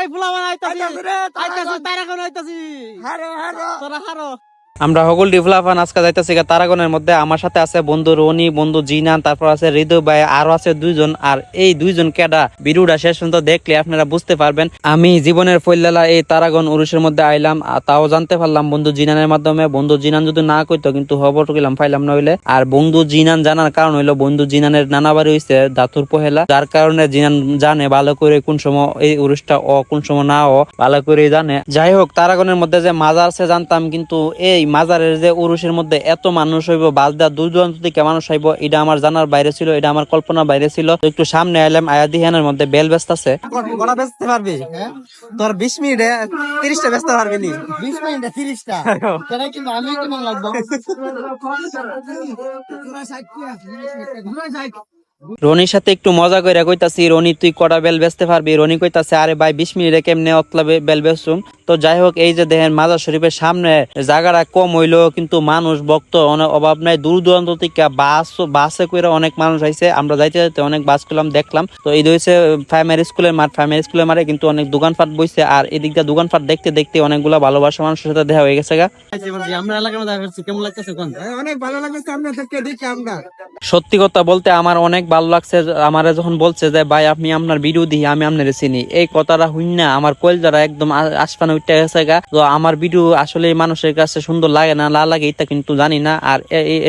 এই ফুলাবান আইতাছি। আইতাছি তারা কোন আইতাছি। হারো হারো। তোরা হারো। আমরা হগল ডিফলাফান আজকে যাইতেছি গা তারাগনের মধ্যে। আমার সাথে আছে বন্ধু রনি, বন্ধু জিনান, তারপর আছে হৃদয় ভাই, আরও আছে দুইজন। আর এই দুইজন কেডা ভিডিওটা শেষ পর্যন্ত দেখলে আপনারা বুঝতে পারবেন। আমি জীবনের ফৈল্লালা এই তারাগন উরুষের মধ্যে আইলাম তাও জানতে পারলাম বন্ধু জিনানের মাধ্যমে। বন্ধু জিনান যদি না কইতো কিন্তু খবর গেলাম পাইলাম না হইলে। আর বন্ধু জিনান জানার কারণ হইল, বন্ধু জিনানের নানা বাড়ি হইছে দাতুর পহেলা। যার কারণে জিনান জানে ভালো করে কোন সময় এই উরুষটা অ, কোন সময় না ও ভালো করে জানে। যাই হোক তারাগনের মধ্যে যে মাজার আছে জানতাম, কিন্তু এই মাজারের যে উরুষের মধ্যে এত মানুষ হইব বাজদা দূর দূরান্ত থেকে মানুষ হইব এটা আমার জানার বাইরে ছিল এটা আমার কল্পনার বাইরে ছিল। একটু সামনে আইলাম আয়াদি হেনের মধ্যে বেল ব্যস্ত আছে গড়া বেচতে পারবি? তোর বিশ মিনিটে তিরিশটা বেচতে পারবি নি? বিশ মিনিট তিরিশটা? কিন্তু আমি কেমন লাগবো? রনির সাথে একটু মজা করে কইতাছি রনি তুই কটা বেল বেচতে পারবি? রনি কইতাছে আরে ভাই বিশ মিনিটে কেমনে অতলাবে বেল বেচুম? তো যাই হোক এই যে দেখেন মাজার শরীফের সামনে জায়গাটা কম হইল কিন্তু মানুষ ভক্ত অনেক অভাব নাই। দূর দূরান্ত থেকে বাস বাসে করে অনেক মানুষ আইছে। আমরা যাইতে যাইতে অনেক বাস করলাম দেখলাম। তো এই হইছে প্রাইমারি স্কুলের মাঠ। প্রাইমারি স্কুলের মাঠে কিন্তু অনেক দোকানপাট বইছে আর এদিকটা দোকানপাট দেখতে দেখতে অনেকগুলা ভালোবাসা মানুষের সাথে দেখা হয়ে গেছে গা। আমরা এলাকার মধ্যে কেমন লাগতেছে অনেক ভালো লাগছে আপনাদেরকে দেখি আমরা। সত্যি কথা বলতে আমার অনেক ভালো লাগছে আমার যখন বলছে যে, ভাই, আপনি আপনার দিই আমি আপনার চিনি। এই কথাটা হইন না। আমার কোয়েল যারা একদম আসপানে উঠতে গেছে গা, তো আমার ভিডিও আসলে মানুষের কাছে সুন্দর লাগে না না লাগে এটা কিন্তু জানি না। আর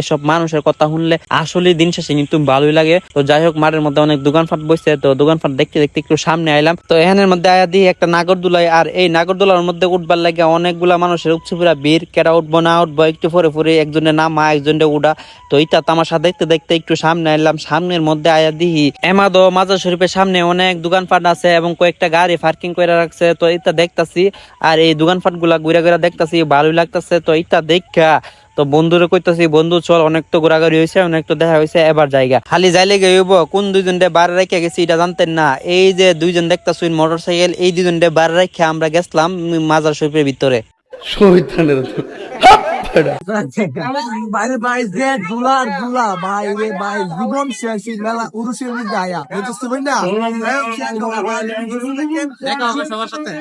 এসব মানুষের কথা শুনলে আসলে দিন শেষে কিন্তু ভালোই লাগে। তো যাই হোক, মাঠের মধ্যে অনেক দোকানপাট বসছে, তো দোকানপাট দেখতে দেখতে একটু সামনে আইলাম। তো এখানের মধ্যে আয়া দিয়ে একটা নাগরদোলাই আর এই নাগরদোলার মধ্যে উঠবার লাগে অনেকগুলা মানুষের পুরা বীর কেটা উঠবো, না উঠবো, একটু পরে পরে একজনের নামা একজনের উড়া তো এটা তামাশা দেখতে দেখতে একটু সামনে আইলাম। সামনের মধ্যে আয়া দিহি। এমাদো মাজার শরীফের সামনে অনেক দোকানপাট আছে এবং কয়েকটা গাড়ি পার্কিং করে রাখছে। তো এটা দেখতাছি, আর এই দোকানপাটগুলা ঘুরে ঘুরে দেখতাছি, ভালোই লাগতাছে। তো এটা দেখা। তো বন্ধুরে কইতাছি, বন্ধু, চল, অনেক তো ঘোরাঘুরি হয়েছে অনেক তো দেখা হয়েছে এবার জায়গা। খালি যাইলে গেব কোন দুইজন ডে বারে রেখে গেছি এটা জানতেন না। এই যে দুইজন দেখতাছি মোটর সাইকেল এই দুইজন বারে রেখে আমরা গেছিলাম মাজার শরীফের ভিতরে। বাইরে ভাই যে দুলার দুলা ভাই রে ভাই জীবন শেষ মেলা উরুষের মধ্যে আয়া বুঝতে পারি না দেখা হবে। সবার সাথে